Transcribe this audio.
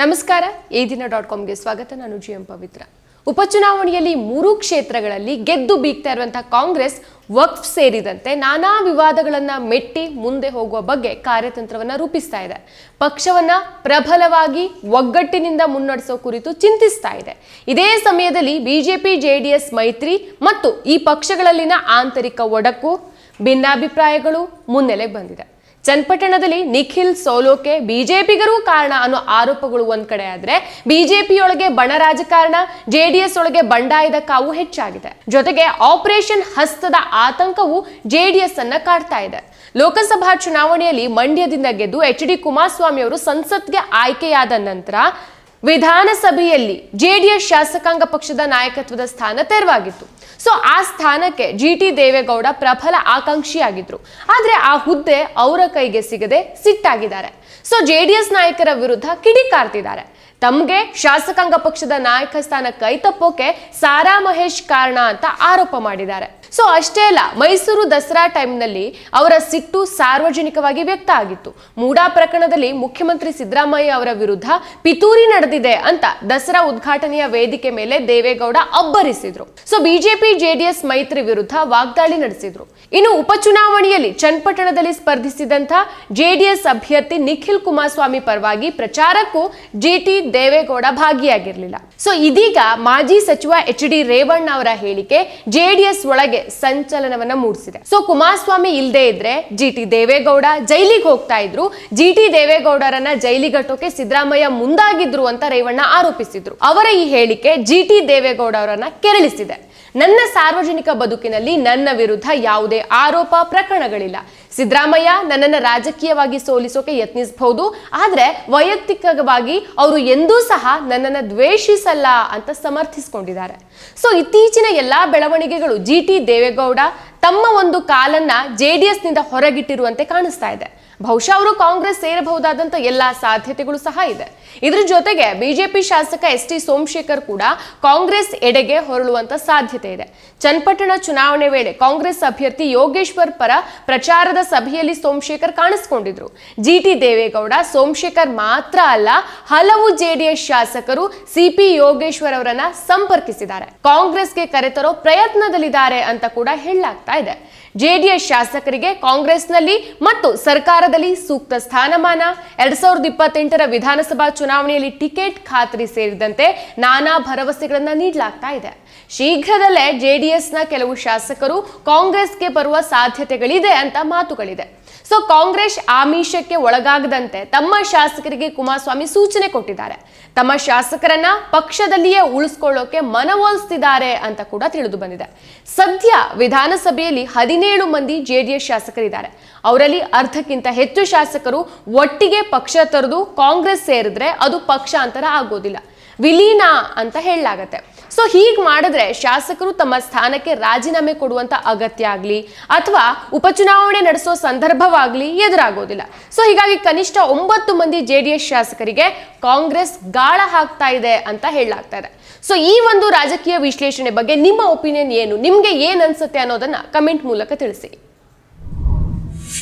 ನಮಸ್ಕಾರ, ಈ ದಿನ ಡಾಟ್ ಕಾಮ್ಗೆ ಸ್ವಾಗತ. ನಾನು ಜಿ ಎಂ ಪವಿತ್ರ. ಉಪಚುನಾವಣೆಯಲ್ಲಿ ಮೂರು ಕ್ಷೇತ್ರಗಳಲ್ಲಿ ಗೆದ್ದು ಬೀಗ್ತಾ ಇರುವಂತಹ ಕಾಂಗ್ರೆಸ್ ವಕ್ಫ್ ಸೇರಿದಂತೆ ನಾನಾ ವಿವಾದಗಳನ್ನ ಮೆಟ್ಟಿ ಮುಂದೆ ಹೋಗುವ ಬಗ್ಗೆ ಕಾರ್ಯತಂತ್ರವನ್ನ ರೂಪಿಸ್ತಾ ಇದೆ. ಪಕ್ಷವನ್ನ ಪ್ರಬಲವಾಗಿ ಒಗ್ಗಟ್ಟಿನಿಂದ ಮುನ್ನಡೆಸೋ ಕುರಿತು ಚಿಂತಿಸ್ತಾ ಇದೆ. ಇದೇ ಸಮಯದಲ್ಲಿ ಬಿಜೆಪಿ, ಜೆಡಿಎಸ್, ಮೈತ್ರಿ ಮತ್ತು ಈ ಪಕ್ಷಗಳಲ್ಲಿನ ಆಂತರಿಕ ಒಡಕು, ಭಿನ್ನಾಭಿಪ್ರಾಯಗಳು ಮುನ್ನೆಲೆಗೆ ಬಂದಿದೆ. ಚನ್ನಪಟ್ಟಣದಲ್ಲಿ ನಿಖಿಲ್ ಸೋಲೋಕೆ ಬಿಜೆಪಿಗರೂ ಕಾರಣ ಅನ್ನೋ ಆರೋಪಗಳು ಒಂದ್ ಕಡೆ ಆದ್ರೆ ಬಿಜೆಪಿಯೊಳಗೆ ಬಣ ರಾಜಕಾರಣ, ಜೆಡಿಎಸ್ ಒಳಗೆ ಬಂಡಾಯದ ಕಾವು ಹೆಚ್ಚಾಗಿದೆ. ಜೊತೆಗೆ ಆಪರೇಷನ್ ಹಸ್ತದ ಆತಂಕವು ಜೆಡಿಎಸ್ ಅನ್ನ ಕಾಡ್ತಾ ಇದೆ. ಲೋಕಸಭಾ ಚುನಾವಣೆಯಲ್ಲಿ ಮಂಡ್ಯದಿಂದ ಗೆದ್ದು ಎಚ್ ಡಿ ಕುಮಾರಸ್ವಾಮಿ ಅವರು ಸಂಸತ್ಗೆ ಆಯ್ಕೆಯಾದ ನಂತರ ವಿಧಾನಸಭೆಯಲ್ಲಿ ಜೆಡಿಎಸ್ ಶಾಸಕಾಂಗ ಪಕ್ಷದ ನಾಯಕತ್ವದ ಸ್ಥಾನ ತೆರವಾಗಿತ್ತು. ಸೊ ಆ ಸ್ಥಾನಕ್ಕೆ ಜಿ ಟಿ ದೇವೇಗೌಡ ಪ್ರಬಲ ಆಕಾಂಕ್ಷಿಯಾಗಿದ್ರು. ಆದ್ರೆ ಆ ಹುದ್ದೆ ಅವರ ಕೈಗೆ ಸಿಗದೆ ಸಿಟ್ಟಾಗಿದ್ದಾರೆ. ಸೊ ಜೆಡಿಎಸ್ ನಾಯಕರ ವಿರುದ್ಧ ಕಿಡಿಕಾರ್ತಿದ್ದಾರೆ ತಮ್ಗೆ ಶಾಸಕಾಂಗ ಪಕ್ಷದ ನಾಯಕ ಸ್ಥಾನ ಕೈತಪ್ಪೋಕೆ ಸಾರಾ ಮಹೇಶ್ ಕಾರಣ ಅಂತ ಆರೋಪ ಮಾಡಿದ್ದಾರೆ. ಸೊ ಅಷ್ಟೇ ಅಲ್ಲ, ಮೈಸೂರು ದಸರಾ ಟೈಮ್ನಲ್ಲಿ ಅವರ ಸಿಟ್ಟು ಸಾರ್ವಜನಿಕವಾಗಿ ವ್ಯಕ್ತ ಆಗಿತ್ತು. ಮೂಡಾ ಪ್ರಕರಣದಲ್ಲಿ ಮುಖ್ಯಮಂತ್ರಿ ಸಿದ್ದರಾಮಯ್ಯ ಅವರ ವಿರುದ್ಧ ಪಿತೂರಿ ನಡೆದಿದೆ ಅಂತ ದಸರಾ ಉದ್ಘಾಟನೆಯ ವೇದಿಕೆ ಮೇಲೆ ದೇವೇಗೌಡ ಅಬ್ಬರಿಸಿದ್ರು. ಸೊ ಬಿಜೆಪಿ, ಜೆಡಿಎಸ್ ಮೈತ್ರಿ ವಿರುದ್ಧ ವಾಗ್ದಾಳಿ ನಡೆಸಿದ್ರು. ಇನ್ನು ಉಪಚುನಾವಣೆಯಲ್ಲಿ ಚನ್ನಪಟ್ಟಣದಲ್ಲಿ ಸ್ಪರ್ಧಿಸಿದಂತ ಜೆಡಿಎಸ್ ಅಭ್ಯರ್ಥಿ ನಿಖಿಲ್ ಕುಮಾರಸ್ವಾಮಿ ಪರವಾಗಿ ಪ್ರಚಾರಕ್ಕೂ ಜಿಟಿ ದೇವೇಗೌಡ ಭಾಗಿಯಾಗಿರಲಿಲ್ಲ. ಸೊ ಇದೀಗ ಮಾಜಿ ಸಚಿವ ಎಚ್ ಡಿ ರೇವಣ್ಣ ಅವರ ಹೇಳಿಕೆ ಜೆಡಿಎಸ್ ಒಳಗೆ ಸಂಚಲನವನ್ನ ಮೂಡಿಸಿದೆ. ಸೊ ಕುಮಾರಸ್ವಾಮಿ ಇಲ್ಲದೆ ಇದ್ರೆ ಜಿಟಿ ದೇವೇಗೌಡ ಜೈಲಿಗೆ ಹೋಗ್ತಾ ಇದ್ರು. ಜಿಟಿ ದೇವೇಗೌಡರನ್ನ ಜೈಲಿಗಟ್ಟೋಕೆ ಸಿದ್ದರಾಮಯ್ಯ ಮುಂದಾಗಿದ್ರು ಅಂತ ರೇವಣ್ಣ ಆರೋಪಿಸಿದ್ರು. ಅವರ ಈ ಹೇಳಿಕೆ ಜಿ ಟಿ ದೇವೇಗೌಡ ಅವರನ್ನ ಕೆರಳಿಸಿದೆ. ನನ್ನ ಸಾರ್ವಜನಿಕ ಬದುಕಿನಲ್ಲಿ ನನ್ನ ವಿರುದ್ಧ ಯಾವುದೇ ಆರೋಪ ಪ್ರಕರಣಗಳಿಲ್ಲ. ಸಿದ್ದರಾಮಯ್ಯ ನನ್ನನ್ನು ರಾಜಕೀಯವಾಗಿ ಸೋಲಿಸೋಕೆ ಯತ್ನಿಸಬಹುದು. ಆದರೆ ವೈಯಕ್ತಿಕವಾಗಿ ಅವರು ಎಂದೂ ಸಹ ನನ್ನನ್ನು ದ್ವೇಷಿಸಲ್ಲ ಅಂತ ಸಮರ್ಥಿಸಿಕೊಂಡಿದ್ದಾರೆ. ಸೊ ಇತ್ತೀಚಿನ ಎಲ್ಲ ಬೆಳವಣಿಗೆಗಳು ಜಿ ಟಿ ದೇವೇಗೌಡ ತಮ್ಮ ಒಂದು ಕಾಲನ್ನ ಜೆ ಡಿ ಎಸ್ನಿಂದ ಹೊರಗಿಟ್ಟಿರುವಂತೆ ಕಾಣಿಸ್ತಾ ಇದೆ. ಬಹುಶಃ ಅವರು ಕಾಂಗ್ರೆಸ್ ಸೇರಬಹುದಾದಂತ ಎಲ್ಲಾ ಸಾಧ್ಯತೆಗಳು ಸಹ ಇದೆ. ಇದ್ರ ಜೊತೆಗೆ ಬಿಜೆಪಿ ಶಾಸಕ ಎಸ್ ಟಿ ಸೋಮಶೇಖರ್ ಕೂಡ ಕಾಂಗ್ರೆಸ್ ಎಡೆಗೆ ಹೊರಳುವಂತ ಸಾಧ್ಯತೆ ಇದೆ. ಚನ್ನಪಟ್ಟಣ ಚುನಾವಣೆ ವೇಳೆ ಕಾಂಗ್ರೆಸ್ ಅಭ್ಯರ್ಥಿ ಯೋಗೇಶ್ವರ್ ಪರ ಪ್ರಚಾರದ ಸಭೆಯಲ್ಲಿ ಸೋಮಶೇಖರ್ ಕಾಣಿಸಿಕೊಂಡಿದ್ರು. ಜಿಟಿ ದೇವೇಗೌಡ, ಸೋಮಶೇಖರ್ ಮಾತ್ರ ಅಲ್ಲ, ಹಲವು ಜೆಡಿಎಸ್ ಶಾಸಕರು ಸಿಪಿ ಯೋಗೇಶ್ವರ್ ಅವರನ್ನ ಸಂಪರ್ಕಿಸಿದ್ದಾರೆ. ಕಾಂಗ್ರೆಸ್ಗೆ ಕರೆತರೋ ಪ್ರಯತ್ನದಲ್ಲಿದ್ದಾರೆ ಅಂತ ಕೂಡ ಹೇಳಲಾಗ್ತಾ ಇದೆ. ಜೆಡಿಎಸ್ ಶಾಸಕರಿಗೆ ಕಾಂಗ್ರೆಸ್ನಲ್ಲಿ ಮತ್ತು ಸರ್ಕಾರದಲ್ಲಿ ಸೂಕ್ತ ಸ್ಥಾನಮಾನ. ಎರಡ್ ಸಾವಿರದ ಇಪ್ಪತ್ತೆಂಟರ ವಿಧಾನಸಭಾ ಚುನಾವಣೆಯಲ್ಲಿ ಟಿಕೆಟ್ ಖಾತ್ರಿ ಸೇರಿದಂತೆ ನಾನಾ ಭರವಸೆಗಳನ್ನ ನೀಡಲಾಗ್ತಾ ಇದೆ. ಶೀಘ್ರದಲ್ಲೇ ಜೆಡಿಎಸ್ನ ಕೆಲವು ಶಾಸಕರು ಕಾಂಗ್ರೆಸ್ಗೆ ಬರುವ ಸಾಧ್ಯತೆಗಳಿದೆ ಅಂತ ಮಾತುಗಳಿದೆ. ಸೊ, ಕಾಂಗ್ರೆಸ್ ಆಮಿಷಕ್ಕೆ ಒಳಗಾಗದಂತೆ ತಮ್ಮ ಶಾಸಕರಿಗೆ ಕುಮಾರಸ್ವಾಮಿ ಸೂಚನೆ ಕೊಟ್ಟಿದ್ದಾರೆ. ತಮ್ಮ ಶಾಸಕರನ್ನ ಪಕ್ಷದಲ್ಲಿಯೇ ಉಳಿಸ್ಕೊಳ್ಳೋಕೆ ಮನವೊಲಿಸ್ತಿದ್ದಾರೆ ಅಂತ ಕೂಡ ತಿಳಿದು ಬಂದಿದೆ. ಸದ್ಯ ವಿಧಾನಸಭೆಯಲ್ಲಿ ಹದಿನೇಳು ಮಂದಿ ಜೆಡಿಎಸ್ ಶಾಸಕರಿದ್ದಾರೆ. ಅವರಲ್ಲಿ ಅರ್ಧಕ್ಕಿಂತ ಹೆಚ್ಚು ಶಾಸಕರು ಒಟ್ಟಿಗೆ ಪಕ್ಷ ತೊರೆದು ಕಾಂಗ್ರೆಸ್ ಸೇರಿದ್ರೆ ಅದು ಪಕ್ಷಾಂತರ ಆಗೋದಿಲ್ಲ. ವಿಲೀನ ಅಂತ ಹೇಳಲಾಗತ್ತೆ. ಸೊ ಹೀಗೆ ಮಾಡಿದ್ರೆ ಶಾಸಕರು ತಮ್ಮ ಸ್ಥಾನಕ್ಕೆ ರಾಜೀನಾಮೆ ಕೊಡುವಂತ ಅಗತ್ಯ ಆಗಲಿ ಅಥವಾ ಉಪಚುನಾವಣೆ ನಡೆಸೋ ಸಂದರ್ಭವಾಗ್ಲಿ ಎದುರಾಗೋದಿಲ್ಲ. ಸೊ ಹೀಗಾಗಿ ಕನಿಷ್ಠ ಒಂಬತ್ತು ಮಂದಿ ಜೆ ಡಿ ಎಸ್ ಶಾಸಕರಿಗೆ ಕಾಂಗ್ರೆಸ್ ಗಾಳ ಹಾಕ್ತಾ ಇದೆ ಅಂತ ಹೇಳಲಾಗ್ತಾ ಇದೆ. ಸೊ ಈ ಒಂದು ರಾಜಕೀಯ ವಿಶ್ಲೇಷಣೆ ಬಗ್ಗೆ ನಿಮ್ಮ ಒಪಿನಿಯನ್ ಏನು? ನಿಮ್ಗೆ ಏನ್ ಅನ್ಸುತ್ತೆ ಅನ್ನೋದನ್ನ ಕಮೆಂಟ್ ಮೂಲಕ ತಿಳಿಸಿ.